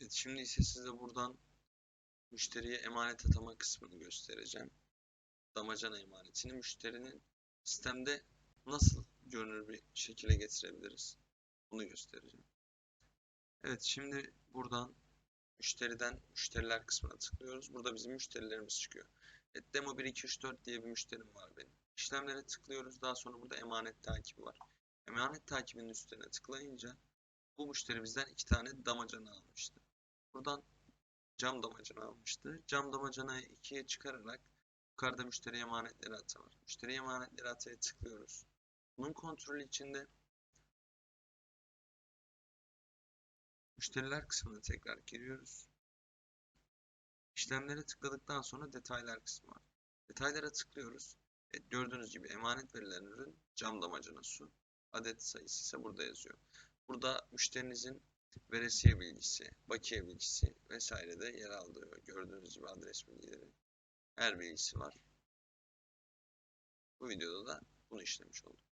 Evet, şimdi ise size buradan müşteriye emanet atama kısmını göstereceğim. Damacana emanetini müşterinin sistemde nasıl görünür bir şekilde getirebiliriz? Bunu göstereceğim. Evet, şimdi buradan müşteriden müşteriler kısmına tıklıyoruz. Burada bizim müşterilerimiz çıkıyor. Evet, demo 1 2 3 4 diye bir müşterim var benim. İşlemlere tıklıyoruz. Daha sonra burada emanet takibi var. Emanet takibinin üstüne tıklayınca bu müşteri bizden iki tane damacana almıştı. Buradan cam damacana almıştı. Cam damacanayı ikiye çıkararak yukarıda müşteri emanetleri ata var. Müşteri emanetleri ataya tıklıyoruz. Bunun kontrolü içinde müşteriler kısmına tekrar giriyoruz. İşlemlere tıkladıktan sonra detaylar kısmı var. Detaylara tıklıyoruz. Evet, gördüğünüz gibi emanet verilen ürün cam damacana su. Adet sayısı ise burada yazıyor. Burada müşterinizin veresiye bilgisi, bakiye bilgisi vesaire de yer aldığı gördüğünüz gibi adres bilgileri her bilgisi var. Bu videoda da bunu işlemiş olduk.